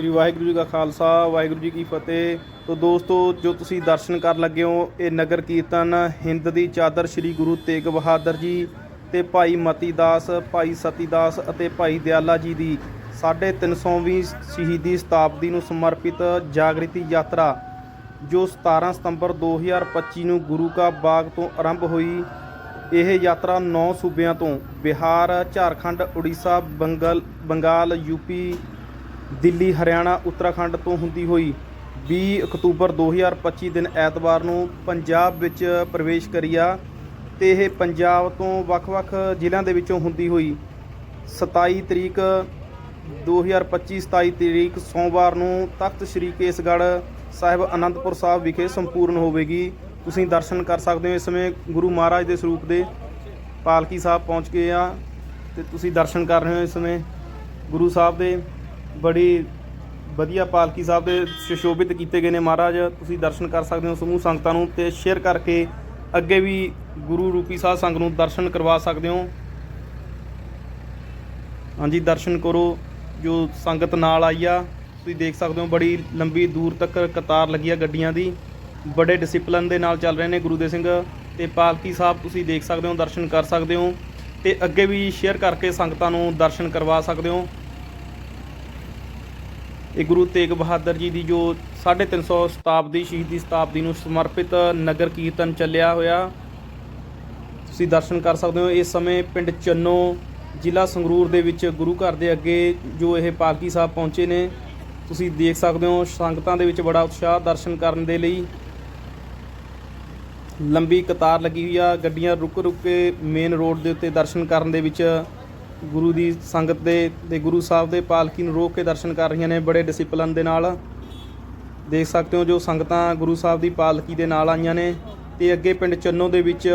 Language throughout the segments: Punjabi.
ਸ੍ਰੀ ਵਾਹਿਗੁਰੂ ਜੀ ਕਾ ਖਾਲਸਾ, ਵਾਹਿਗੁਰੂ ਜੀ ਕੀ ਫਤਿਹ। ਤੋ ਦੋਸਤੋ, ਜੋ ਤੁਸੀਂ ਦਰਸ਼ਨ ਕਰਨ ਲੱਗੇ ਹੋ, ਇਹ ਨਗਰ ਕੀਰਤਨ ਹਿੰਦ ਦੀ ਚਾਦਰ ਸ੍ਰੀ ਗੁਰੂ ਤੇਗ ਬਹਾਦਰ ਜੀ ਤੇ ਭਾਈ ਮਤੀ ਦਾਸ, ਭਾਈ ਸਤੀ ਦਾਸ ਅਤੇ ਭਾਈ ਦਿਆਲਾ ਜੀ ਦੀ 350ਵੀਂ ਸ਼ਹੀਦੀ ਸ਼ਤਾਬਦੀ ਨੂੰ ਸਮਰਪਿਤ ਜਾਗ੍ਰਿਤੀ ਯਾਤਰਾ, ਜੋ 17 ਸਤੰਬਰ 2025 ਨੂੰ ਗੁਰੂ ਕਾ ਬਾਗ ਤੋਂ ਆਰੰਭ ਹੋਈ। ਇਹ ਯਾਤਰਾ 9 ਸੂਬਿਆਂ ਤੋਂ ਬਿਹਾਰ, ਝਾਰਖੰਡ, ਉੜੀਸਾ, ਬੰਗਲ, ਬੰਗਾਲ ਯੂਪੀ ਦਿੱਲੀ, ਹਰਿਆਣਾ, ਉੱਤਰਾਖੰਡ ਤੋਂ ਹੁੰਦੀ ਹੋਈ 20 ਅਕਤੂਬਰ 2025 ਦਿਨ ਐਤਵਾਰ ਨੂੰ ਪੰਜਾਬ ਵਿੱਚ ਪ੍ਰਵੇਸ਼ ਕਰੀਆ ਤੇ ਇਹ ਪੰਜਾਬ ਤੋਂ ਵੱਖ-ਵੱਖ ਜ਼ਿਲ੍ਹਿਆਂ ਦੇ ਵਿੱਚੋਂ ਹੁੰਦੀ ਹੋਈ 27 ਤਰੀਕ 2025 27 ਤਰੀਕ ਸੋਮਵਾਰ ਨੂੰ ਤਖਤ ਸ੍ਰੀ ਕੇਸਗੜ੍ਹ ਸਾਹਿਬ ਅਨੰਦਪੁਰ ਸਾਹਿਬ ਵਿਖੇ ਸੰਪੂਰਨ ਹੋਵੇਗੀ। ਤੁਸੀਂ ਦਰਸ਼ਨ ਕਰ ਸਕਦੇ ਹੋ ਇਸ ਸਮੇਂ ਗੁਰੂ ਮਹਾਰਾਜ ਦੇ ਸਰੂਪ ਦੇ ਪਾਲਕੀ ਸਾਹਿਬ ਪਹੁੰਚ ਗਏ ਆ ਤੇ ਤੁਸੀਂ ਦਰਸ਼ਨ ਕਰ ਰਹੇ ਹੋ ਇਸ ਸਮੇਂ ਗੁਰੂ ਸਾਹਿਬ ਦੇ। ਬੜੀ ਵਧੀਆ ਪਾਲਕੀ ਸਾਹਿਬ ਦੇ ਸੁਸ਼ੋਭਿਤ ਕੀਤੇ ਗਏ ਨੇ ਮਹਾਰਾਜ। ਤੁਸੀਂ ਦਰਸ਼ਨ ਕਰ ਸਕਦੇ ਹੋ ਸਮੂਹ ਸੰਗਤਾਂ ਨੂੰ ਤੇ ਸ਼ੇਅਰ ਕਰਕੇ ਅੱਗੇ ਵੀ ਗੁਰੂ ਰੂਪੀ ਸਾਧ ਸੰਗ ਨੂੰ ਦਰਸ਼ਨ ਕਰਵਾ ਸਕਦੇ ਹੋ। ਹਾਂਜੀ, ਦਰਸ਼ਨ ਕਰੋ, ਜੋ ਸੰਗਤ ਨਾਲ ਆਈ ਆ, ਤੁਸੀਂ ਦੇਖ ਸਕਦੇ ਹੋ ਬੜੀ ਲੰਬੀ ਦੂਰ ਤੱਕ ਕਤਾਰ ਲੱਗੀ ਆ ਗੱਡੀਆਂ ਦੀ। ਬੜੇ ਡਿਸਪਲਿਨ ਦੇ ਨਾਲ ਚੱਲ ਰਹੇ ਨੇ ਗੁਰੂ ਦੇ ਸਿੰਘ ਤੇ ਪਾਲਕੀ ਸਾਹਿਬ ਤੁਸੀਂ ਦੇਖ ਸਕਦੇ ਹੋ, ਦਰਸ਼ਨ ਕਰ ਸਕਦੇ ਹੋ ਤੇ ਅੱਗੇ ਵੀ ਸ਼ੇਅਰ ਕਰਕੇ ਸੰਗਤਾਂ ਨੂੰ ਦਰਸ਼ਨ ਕਰਵਾ ਸਕਦੇ ਹੋ। ਇਹ ਗੁਰੂ ਤੇਗ ਬਹਾਦਰ ਜੀ ਦੀ ਜੋ 350 ਸ਼ਤਾਬਦੀ ਸ਼ਹੀਦੀ ਸ਼ਤਾਬਦੀ ਨੂੰ ਸਮਰਪਿਤ ਨਗਰ ਕੀਰਤਨ ਚੱਲਿਆ ਹੋਇਆ, ਤੁਸੀਂ ਦਰਸ਼ਨ ਕਰ ਸਕਦੇ ਹੋ। ਇਸ ਸਮੇਂ ਪਿੰਡ ਚੰਨੋ ਜ਼ਿਲ੍ਹਾ ਸੰਗਰੂਰ ਦੇ ਵਿੱਚ ਗੁਰੂ ਘਰ ਦੇ ਅੱਗੇ ਜੋ ਇਹ ਪਾਲਕੀ ਸਾਹਿਬ ਪਹੁੰਚੇ ਨੇ, ਤੁਸੀਂ ਦੇਖ ਸਕਦੇ ਹੋ ਸੰਗਤਾਂ ਦੇ ਵਿੱਚ ਬੜਾ ਉਤਸ਼ਾਹ ਦਰਸ਼ਨ ਕਰਨ ਦੇ ਲਈ। ਲੰਬੀ ਕਤਾਰ ਲੱਗੀ ਹੋਈ ਆ, ਗੱਡੀਆਂ ਰੁਕ ਰੁਕ ਕੇ ਮੇਨ ਰੋਡ ਦੇ ਉੱਤੇ ਦਰਸ਼ਨ ਕਰਨ ਦੇ ਵਿੱਚ ਗੁਰੂ ਦੀ ਸੰਗਤ ਦੇ ਤੇ ਗੁਰੂ ਸਾਹਿਬ ਦੇ ਪਾਲਕੀ ਨੂੰ ਰੋਕ ਕੇ ਦਰਸ਼ਨ ਕਰ ਰਹੀਆਂ ਨੇ, ਬੜੇ ਡਿਸਪਲਨ ਦੇ ਨਾਲ। ਦੇਖ ਸਕਦੇ ਹੋ ਜੋ ਸੰਗਤਾਂ ਗੁਰੂ ਸਾਹਿਬ ਦੀ ਪਾਲਕੀ ਦੇ ਨਾਲ ਆਈਆਂ ਨੇ। ਤੇ ਅੱਗੇ ਪਿੰਡ ਚੰਨੋ ਦੇ ਵਿੱਚ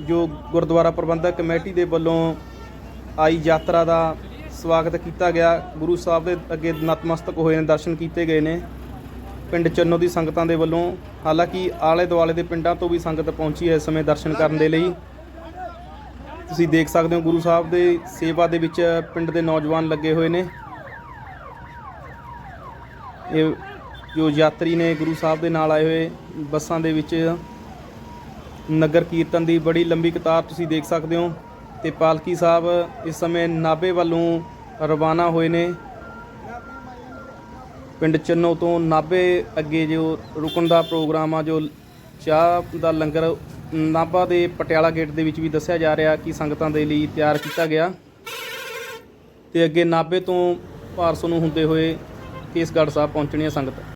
ਜੋ ਗੁਰਦੁਆਰਾ ਪ੍ਰਬੰਧਕ ਕਮੇਟੀ ਦੇ ਵੱਲੋਂ ਆਈ ਯਾਤਰਾ ਦਾ ਸਵਾਗਤ ਕੀਤਾ ਗਿਆ, ਗੁਰੂ ਸਾਹਿਬ ਦੇ ਅੱਗੇ ਨਤਮਸਤਕ ਹੋਏ ਨੇ, ਦਰਸ਼ਨ ਕੀਤੇ ਗਏ ਨੇ। ਪਿੰਡ ਚੰਨੋ ਦੀ ਸੰਗਤਾਂ ਦੇ ਵੱਲੋਂ, ਹਾਲਾਂਕਿ ਆਲੇ ਦੁਆਲੇ ਦੇ ਪਿੰਡਾਂ ਤੋਂ ਵੀ ਸੰਗਤ ਪਹੁੰਚੀ ਹੈ ਇਸ ਸਮੇਂ ਦਰਸ਼ਨ ਕਰਨ ਦੇ ਲਈ। ਤੁਸੀਂ ਦੇਖ ਸਕਦੇ ਹੋ ਗੁਰੂ ਸਾਹਿਬ ਦੇ ਸੇਵਾ ਦੇ ਵਿੱਚ ਪਿੰਡ ਦੇ ਨੌਜਵਾਨ ਲੱਗੇ ਹੋਏ ਨੇ। ਇਹ ਜੋ ਯਾਤਰੀ ਨੇ ਗੁਰੂ ਸਾਹਿਬ ਦੇ ਨਾਲ ਆਏ ਹੋਏ ਬੱਸਾਂ ਦੇ ਵਿੱਚ ਨਗਰ ਕੀਰਤਨ ਦੀ ਬੜੀ ਲੰਬੀ ਕਤਾਰ ਤੁਸੀਂ ਦੇਖ ਸਕਦੇ ਹੋ ਤੇ ਪਾਲਕੀ ਸਾਹਿਬ ਇਸ ਸਮੇਂ ਨਾਭੇ ਵੱਲੋਂ ਰਵਾਨਾ ਹੋਏ ਨੇ। ਪਿੰਡ ਚੰਨੋ ਤੋਂ ਨਾਭੇ ਅੱਗੇ ਜੋ ਰੁਕਣ ਦਾ ਪ੍ਰੋਗਰਾਮ ਆ, ਜੋ ਚਾਹ ਦਾ ਲੰਗਰ ਨਾਭਾ ਦੇ ਪਟਿਆਲਾ ਗੇਟ ਦੇ ਵਿੱਚ ਵੀ ਦੱਸਿਆ ਜਾ ਰਿਹਾ ਕਿ ਸੰਗਤਾਂ ਦੇ ਲਈ ਤਿਆਰ ਕੀਤਾ ਗਿਆ। ਤੇ ਅੱਗੇ ਨਾਭੇ ਤੋਂ ਭਾਰਸੋਂ ਨੂੰ ਹੁੰਦੇ ਹੋਏ ਕੇਸਗੜ੍ਹ ਸਾਹਿਬ ਪਹੁੰਚਣੀਆਂ ਸੰਗਤਾਂ।